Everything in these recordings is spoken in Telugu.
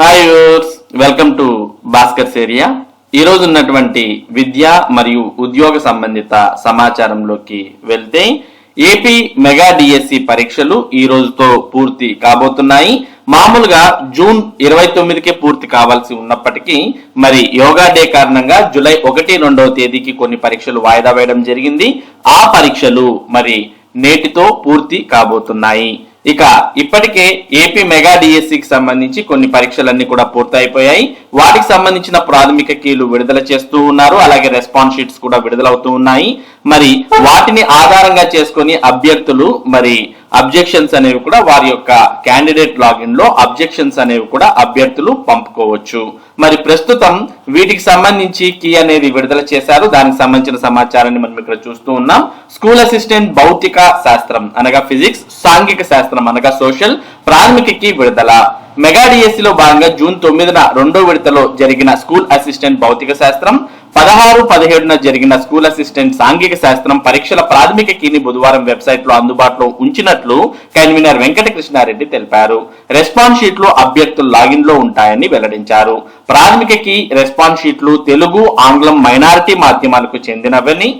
Hi yours welcome to Bhaskar's area ఈ రోజు ఉన్నటువంటి విద్య మరియు ఉద్యోగ సంబంధిత సమాచారంలోకి వెళ్తే ఏపీ మెగా డిఎస్సి పరీక్షలు ఈ రోజుతో పూర్తి కాబోతున్నాయి. మామూలుగా జూన్ ఇరవై తొమ్మిదికే పూర్తి కావాల్సి ఉన్నప్పటికీ మరి యోగా డే కారణంగా జూలై ఒకటి రెండవ తేదీకి కొన్ని పరీక్షలు వాయిదా వేయడం జరిగింది. ఆ పరీక్షలు మరి నేటితో పూర్తి కాబోతున్నాయి. ఇక ఇప్పటికే ఏపీ మెగా డిఎస్సికి సంబంధించి కొన్ని పరీక్షలన్నీ కూడా పూర్తయిపోయాయి. వాటికి సంబంధించిన ప్రాథమిక కీలు విడుదల చేస్తూ ఉన్నారు. అలాగే రెస్పాన్స్ షీట్స్ కూడా విడుదలవుతూ ఉన్నాయి. మరి వాటిని ఆధారంగా చేసుకొని అభ్యర్థులు మరి అబ్జెక్షన్స్ అనేవి కూడా వారి యొక్క క్యాండిడేట్ లాగిన్లో అబ్జెక్షన్స్ అనేవి కూడా అభ్యర్థులు పంపుకోవచ్చు. మరి ప్రస్తుతం వీటికి సంబంధించి కీ అనేది విడుదల చేశారు. దానికి సంబంధించిన సమాచారాన్ని మనం ఇక్కడ చూస్తూ ఉన్నాం. స్కూల్ అసిస్టెంట్ భౌతిక శాస్త్రం అనగా ఫిజిక్స్ సాంఘిక శాస్త్రం అనగా సోషల్ ప్రాథమిక కీ విడుదల. మెగా డిఎస్సిలో భాగంగా జూన్ తొమ్మిదిన రెండో విడతలో జరిగిన స్కూల్ అసిస్టెంట్ భౌతిక శాస్త్రం పదహారు పదిహేడున జరిగిన స్కూల్ అసిస్టెంట్ సాంఘిక శాస్త్రం పరీక్షల ప్రాథమిక కీని బుధవారం వెబ్సైట్లో అందుబాటులో ఉంచినట్లు కన్వీనర్ వెంకటకృష్ణారెడ్డి తెలిపారు. రెస్పాన్స్ షీట్లు అభ్యర్థుల లాగిన్లో ఉంటాయని వెల్లడించారు. ప్రాథమిక కీ రెస్పాన్స్ షీట్లు తెలుగు ఆంగ్లం మైనారిటీ మాధ్యమాలకు చెందినవని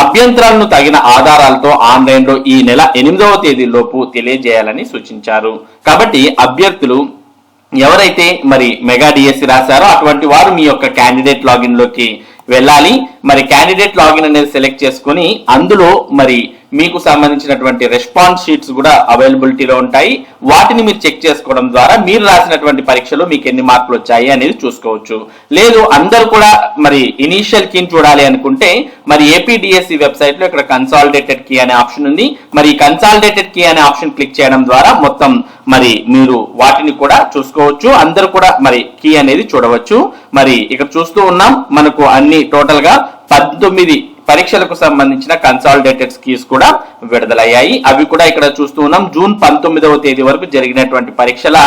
అభ్యంతరాలను తగిన ఆధారాలతో ఆన్లైన్లో ఈ నెల ఎనిమిదవ తేదీలోపు తెలియజేయాలని సూచించారు. కాబట్టి అభ్యర్థులు ఎవరైతే మరి మెగా డిఎస్సి రాశారో అటువంటి వారు మీ యొక్క క్యాండిడేట్ లాగిన్లోకి వెళ్ళాలి. మరి క్యాండిడేట్ లాగిన్ అనేది సెలెక్ట్ చేసుకుని అందులో మరి మీకు సంబంధించినటువంటి రెస్పాన్స్ షీట్స్ కూడా అవైలబిలిటీలో ఉంటాయి. వాటిని మీరు చెక్ చేసుకోవడం ద్వారా మీరు రాసినటువంటి పరీక్షలో మీకు ఎన్ని మార్కులు వచ్చాయి అనేది చూసుకోవచ్చు. లేదు అందరూ కూడా మరి ఇనీషియల్ కీని చూడాలి అనుకుంటే మరి ఏపీడిఎస్సి వెబ్సైట్లో ఇక్కడ కన్సాలిడేటెడ్ కీ అనే ఆప్షన్ ఉంది. మరి కన్సాలిడేటెడ్ కీ అనే ఆప్షన్ క్లిక్ చేయడం ద్వారా మొత్తం మరి మీరు వాటిని కూడా చూసుకోవచ్చు. అందరూ కూడా మరి కీ అనేది చూడవచ్చు. మరి ఇక్కడ చూస్తూ ఉన్నాం మనకు అన్ని టోటల్గా పద్దెనిమిది పరీక్షలకు సంబంధించిన కన్సాలిడేటెడ్ స్కీస్ కూడా విడుదలయ్యాయి. అవి కూడా ఇక్కడ చూస్తూ ఉన్నాం. జూన్ పంతొమ్మిదవ తేదీ వరకు జరిగినటువంటి పరీక్షల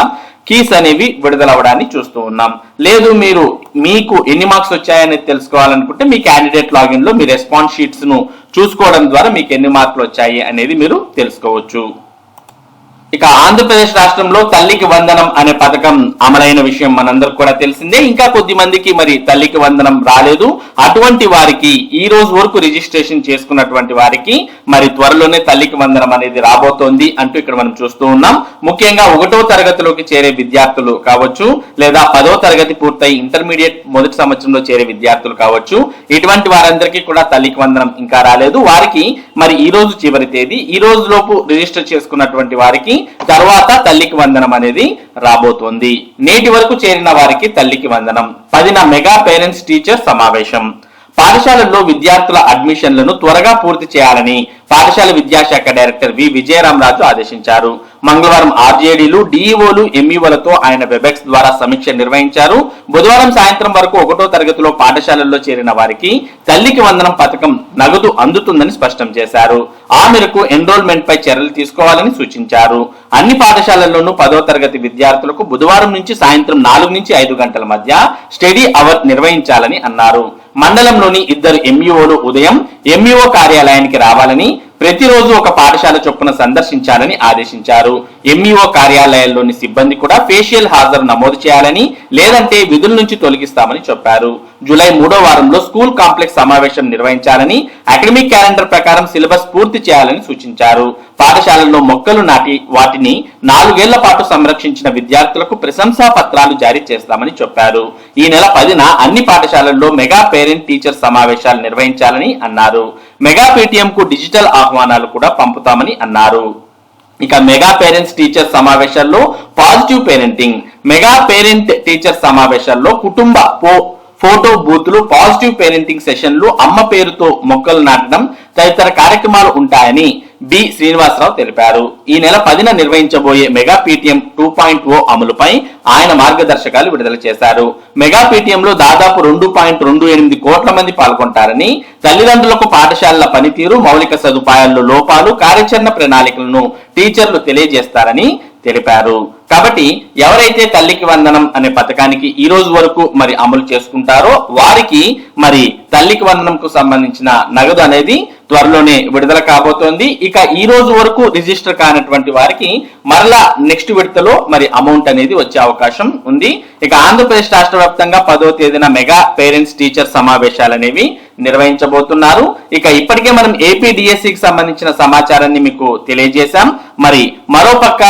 కీస్ అనేవి విడుదలవడాన్ని చూస్తూ ఉన్నాం. లేదు మీరు మీకు ఎన్ని మార్క్స్ వచ్చాయనేది తెలుసుకోవాలనుకుంటే మీ క్యాండిడేట్ లాగిన్లో మీ రెస్పాన్స్ షీట్స్ను చూసుకోవడం ద్వారా మీకు ఎన్ని మార్కులు వచ్చాయి అనేది మీరు తెలుసుకోవచ్చు. ఇక ఆంధ్రప్రదేశ్ రాష్ట్రంలో తల్లికి వందనం అనే పథకం అమలైన విషయం మనందరికి కూడా తెలిసిందే. ఇంకా కొద్ది మందికి మరి తల్లికి వందనం రాలేదు. అటువంటి వారికి ఈ రోజు వరకు రిజిస్ట్రేషన్ చేసుకున్నటువంటి వారికి మరి త్వరలోనే తల్లికి వందనం అనేది రాబోతోంది అంటూ ఇక్కడ మనం చూస్తూ ఉన్నాం. ముఖ్యంగా ఒకటో తరగతిలోకి చేరే విద్యార్థులు కావచ్చు లేదా పదో తరగతి పూర్తయి ఇంటర్మీడియట్ మొదటి సంవత్సరంలో చేరే విద్యార్థులు కావచ్చు ఇటువంటి వారందరికీ కూడా తల్లికి వందనం ఇంకా రాలేదు. వారికి మరి ఈ రోజు చివరి తేదీ. ఈ రోజు లోపు రిజిస్టర్ చేసుకున్నటువంటి వారికి తర్వాత తల్లికి వందనం అనేది రాబోతోంది. నేటి వరకు చేరిన వారికి తల్లికి వందనం. పదిన మెగా పేరెంట్స్ టీచర్ సమావేశం. పాఠశాలల్లో విద్యార్థుల అడ్మిషన్లను త్వరగా పూర్తి చేయాలని పాఠశాల విద్యాశాఖ డైరెక్టర్ వి. విజయరామరాజు ఆదేశించారు. మంగళవారం ఆర్జేడీలు డిఈఓలు ఎంఈఓలతో ఆయన వెబెక్స్ ద్వారా సమీక్ష నిర్వహించారు. బుధవారం సాయంత్రం వరకు ఒకటో తరగతిలో పాఠశాలల్లో చేరిన వారికి తల్లికి వందనం పథకం నగదు అందుతుందని స్పష్టం చేశారు. ఆ మేరకు ఎన్రోల్మెంట్ పై చర్యలు తీసుకోవాలని సూచించారు. అన్ని పాఠశాలల్లోనూ పదో తరగతి విద్యార్థులకు బుధవారం నుంచి సాయంత్రం నాలుగు నుంచి ఐదు గంటల మధ్య స్టడీ అవర్ నిర్వహించాలని అన్నారు. మండలంలోని ఇద్దరు ఎంఈఓలు ఉదయం ఎంఈఓ కార్యాలయానికి రావాలని ప్రతిరోజు ఒక పాఠశాల చొప్పున సందర్శించాలని ఆదేశించారు. ఎంఈఓ కార్యాలయాల్లోని సిబ్బంది కూడా ఫేషియల్ హాజరు నమోదు చేయాలని లేదంటే విధుల నుంచి తొలగిస్తామని చెప్పారు. జూలై మూడో వారంలో స్కూల్ కాంప్లెక్స్ సమావేశం నిర్వహించాలని అకాడమిక్ క్యాలెండర్ ప్రకారం సిలబస్ పూర్తి చేయాలని సూచించారు. పాఠశాలల్లో మొక్కలు నాటి వాటిని నాలుగేళ్ళ పాటు సంరక్షించిన విద్యార్థులకు ప్రశంసా పత్రాలు జారీ చేస్తామని చెప్పారు. ఈ నెల పదిన అన్ని పాఠశాలల్లో మెగా పేరెంట్ టీచర్ సమావేశాలు నిర్వహించాలని అన్నారు. మెగా పేటిఎం కు డిజిటల్ ఆహ్వానాలు కూడా పంపుతామని అన్నారు. ఇక మెగా పేరెంట్స్ టీచర్ సమావేశాల్లో positive parenting mega parent teacher సమావేశాల్లో కుటుంబ పో ఫోటో బూత్లు పాజిటివ్ పేరెంటింగ్ సెషన్లు అమ్మ పేరుతో మొక్కలు నాటడం తదితర కార్యక్రమాలు ఉంటాయని బి శ్రీనివాసరావు తెలిపారు. ఈ నెల పదిన నిర్వహించబోయే mega PTM two point O అమలుపై ఆయన మార్గదర్శకాలు విడుదల చేశారు. మెగా పీటీఎంలో దాదాపు రెండు పాయింట్ రెండు ఎనిమిది కోట్ల మంది పాల్గొంటారని తల్లిదండ్రులకు పాఠశాలల పనితీరు మౌలిక సదుపాయాల్లో లోపాలు కార్యాచరణ ప్రణాళికలను టీచర్లు తెలియజేస్తారని తెలిపారు. కాబట్టి ఎవరైతే తల్లికి వందనం అనే పథకానికి ఈ రోజు వరకు మరి అమలు చేసుకుంటారో వారికి మరి తల్లికి వందనంకు సంబంధించిన నగదు అనేది త్వరలోనే విడుదల కాబోతోంది. ఇక ఈ రోజు వరకు రిజిస్టర్ కానటువంటి వారికి మరలా నెక్స్ట్ విడతలో మరి అమౌంట్ అనేది వచ్చే అవకాశం ఉంది. ఇక ఆంధ్రప్రదేశ్ రాష్ట్ర వ్యాప్తంగా పదో తేదీన మెగా పేరెంట్స్ టీచర్ సమావేశాలు అనేవి నిర్వహించబోతున్నారు. ఇక ఇప్పటికే మనం ఏపీ డిఎస్సికి సంబంధించిన సమాచారాన్ని మీకు తెలియజేశాం. మరి మరోపక్క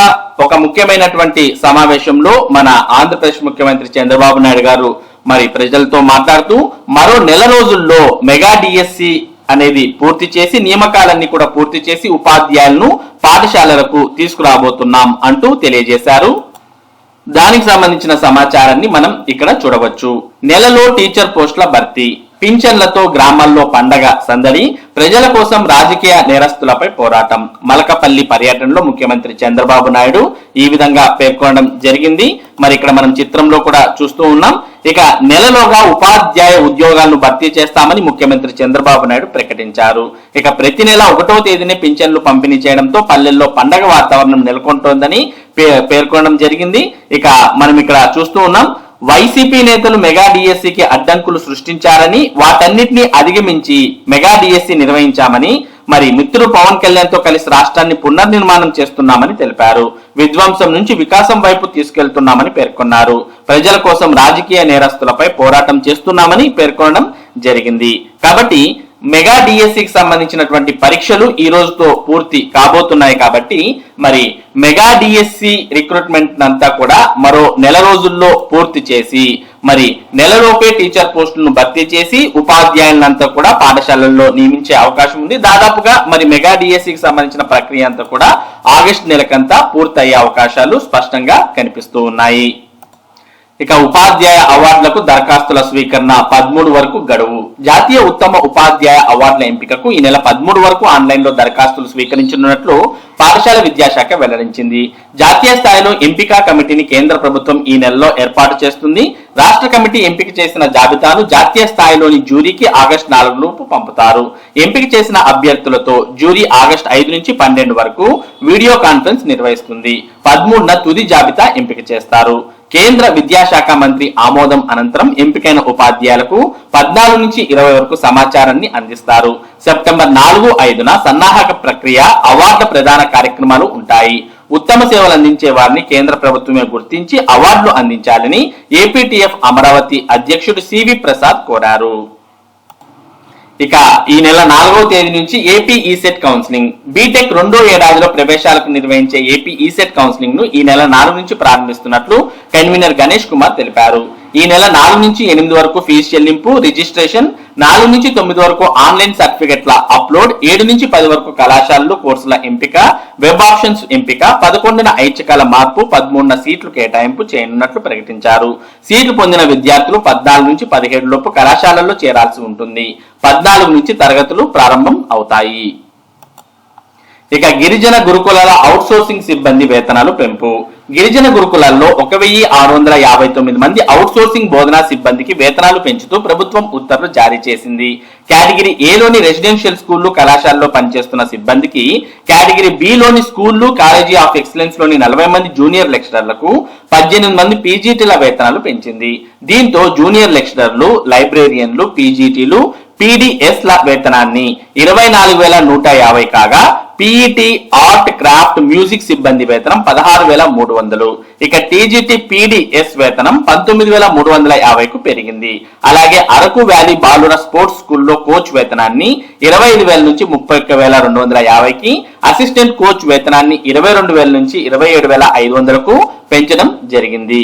ఒక ముఖ్యమైనటువంటి సమావేశంలో మన ఆంధ్రప్రదేశ్ ముఖ్యమంత్రి చంద్రబాబు నాయుడు గారు మరి ప్రజలతో మాట్లాడుతూ మరో నెల రోజుల్లో మెగా డిఎస్సి అనేది పూర్తి చేసి నియామకాలన్నీ కూడా పూర్తి చేసి ఉపాధ్యాయులను పాఠశాలలకు తీసుకురాబోతున్నాం అంటూ తెలియజేశారు. దానికి సంబంధించిన సమాచారాన్ని మనం ఇక్కడ చూడవచ్చు. నెలలో టీచర్ పోస్టుల భర్తీ. పింఛన్లతో గ్రామాల్లో పండగ సందడి ప్రజల కోసం రాజకీయ నేరస్తులపై పోరాటం. మలకపల్లి పర్యటనలో ముఖ్యమంత్రి చంద్రబాబు నాయుడు ఈ విధంగా పేర్కొనడం జరిగింది. మరి ఇక్కడ మనం చిత్రంలో కూడా చూస్తూ ఉన్నాం. ఇక నెలలోగా ఉపాధ్యాయ ఉద్యోగాలను భర్తీ చేస్తామని ముఖ్యమంత్రి చంద్రబాబు నాయుడు ప్రకటించారు. ఇక ప్రతి నెల ఒకటో తేదీనే పింఛన్లు పంపిణీ చేయడంతో పల్లెల్లో పండగ వాతావరణం నెలకొంటోందని పే- పేర్కొనడం జరిగింది. ఇక మనం ఇక్కడ చూస్తూ ఉన్నాం. వైసీపీ నేతలు మెగా డిఎస్సికి అడ్డంకులు సృష్టించారని వాటన్నిటిని అధిగమించి మెగా డిఎస్సి నిర్వహించామని మరి మిత్రుడు పవన్ కళ్యాణ్తో కలిసి రాష్ట్రాన్ని పునర్నిర్మాణం చేస్తున్నామని తెలిపారు. విధ్వంసం నుంచి వికాసం వైపు తీసుకెళ్తున్నామని పేర్కొన్నారు. ప్రజల కోసం రాజకీయ నేరస్తులపై పోరాటం చేస్తున్నామని పేర్కొనడం జరిగింది. కాబట్టి మెగా డిఎస్సికి సంబంధించినటువంటి పరీక్షలు ఈ రోజుతో పూర్తి కాబోతున్నాయి కాబట్టి మరి మెగా డిఎస్సి రిక్రూట్మెంట్ అంతా కూడా మరో నెల రోజుల్లో పూర్తి చేసి మరి నెలలోపే టీచర్ పోస్టులను భర్తీ చేసి ఉపాధ్యాయులంతా కూడా పాఠశాలల్లో నియమించే అవకాశం ఉంది. దాదాపుగా మరి మెగా డిఎస్సికి సంబంధించిన ప్రక్రియ అంతా కూడా ఆగస్టు నెలకంతా పూర్తయ్యే అవకాశాలు స్పష్టంగా కనిపిస్తూ ఉన్నాయి. ఇక ఉపాధ్యాయ అవార్డులకు దరఖాస్తుల స్వీకరణ పదమూడు వరకు గడువు. జాతీయ ఉత్తమ ఉపాధ్యాయ అవార్డుల ఎంపికకు ఈ నెల పదమూడు వరకు ఆన్లైన్లో దరఖాస్తులు స్వీకరించనున్నట్లు పాఠశాల విద్యాశాఖ వెల్లడించింది. జాతీయ స్థాయిలో ఎంపిక కమిటీని కేంద్ర ప్రభుత్వం ఈ నెలలో ఏర్పాటు చేస్తుంది. రాష్ట్ర కమిటీ ఎంపిక చేసిన జాబితాను జాతీయ స్థాయిలోని జ్యూరీకి ఆగస్టు నాలుగు లోపు పంపుతారు. ఎంపిక చేసిన అభ్యర్థులతో జ్యూరీ ఆగస్టు ఐదు నుంచి పన్నెండు వరకు వీడియో కాన్ఫరెన్స్ నిర్వహిస్తుంది. పదమూడున తుది జాబితా ఎంపిక చేస్తారు. కేంద్ర విద్యాశాఖ మంత్రి ఆమోదం అనంతరం ఎంపికైన ఉపాధ్యాయులకు పద్నాలుగు నుంచి ఇరవై వరకు సమాచారాన్ని అందిస్తారు. సెప్టెంబర్ నాలుగు ఐదున సన్నాహక ప్రక్రియ అవార్డు ప్రధాన కార్యక్రమాలు ఉంటాయి. ఉత్తమ సేవలు అందించే వారిని కేంద్ర ప్రభుత్వమే గుర్తించి అవార్డులు అందించాలని ఏపీటీఎఫ్ అమరావతి అధ్యక్షుడు సివి ప్రసాద్ కోరారు. ఇక ఈ నెల నాలుగవ తేదీ నుంచి ఏపీ ఈసెట్ కౌన్సిలింగ్. బీటెక్ రెండో ఏడాదిలో ప్రవేశాలకు నిర్వహించే ఏపీ ఈసెట్ కౌన్సిలింగ్ను ఈ నెల నాలుగు నుంచి ప్రారంభిస్తున్నట్లు కన్వీనర్ గణేష్ కుమార్ తెలిపారు. ఈ నెల నాలుగు నుంచి ఎనిమిది వరకు ఫీజు చెల్లింపు రిజిస్ట్రేషన్ నాలుగు నుంచి తొమ్మిది వరకు ఆన్లైన్ సర్టిఫికెట్ల అప్లోడ్ ఏడు నుంచి పది వరకు కళాశాలలు కోర్సుల ఎంపిక వెబ్ ఆప్షన్స్ ఎంపిక పదకొండున ఐచ్ఛికాల మార్పు పదమూడున సీట్లు కేటాయింపు చేయనున్నట్లు ప్రకటించారు. సీట్లు పొందిన విద్యార్థులు పద్నాలుగు నుంచి పదిహేడు లోపు కళాశాలల్లో చేరాల్సి ఉంటుంది. పద్నాలుగు నుంచి తరగతులు ప్రారంభం అవుతాయి. ఇక గిరిజన గురుకులాల అవుట్సోర్సింగ్ సిబ్బంది వేతనాలు పెంపు. గిరిజన గురుకులాల్లో ఒక వెయ్యి ఆరు వందల యాభై తొమ్మిది మంది అవుట్సోర్సింగ్ బోధనా సిబ్బందికి వేతనాలు పెంచుతూ ప్రభుత్వం ఉత్తర్వులు జారీ చేసింది. కేటగిరీ ఏలోని రెసిడెన్షియల్ స్కూళ్ళు కళాశాలలో పనిచేస్తున్న సిబ్బందికి కేటగిరీ బిలోని స్కూళ్ళు కాలేజీ ఆఫ్ ఎక్సలెన్స్లోని నలభై మంది జూనియర్ లెక్చరర్లకు పద్దెనిమిది మంది పీజీటీల వేతనాలు పెంచింది. దీంతో జూనియర్ లెక్చరర్లు లైబ్రేరియన్లు పీజీటీలు పీడిఎస్ల వేతనాన్ని ఇరవై నాలుగు వేల నూట యాభై కాగా పీఈటీ ఆర్ట్ క్రాఫ్ట్ మ్యూజిక్ సిబ్బంది వేతనం పదహారు వేల మూడు వందలు. ఇక టీజీటీ పీడీఎస్ వేతనం పంతొమ్మిది వేల మూడు వందల యాభైకు పెరిగింది. అలాగే అరకు వ్యాలీ బాలుర స్పోర్ట్స్ స్కూల్లో కోచ్ వేతనాన్ని ఇరవై ఐదు వేల నుంచి ముప్పై ఒక్క వేల రెండు వందల యాభైకి అసిస్టెంట్ కోచ్ వేతనాన్ని ఇరవై రెండు వేల నుంచి ఇరవై ఏడు వేల ఐదు వందలకు పెంచడం జరిగింది.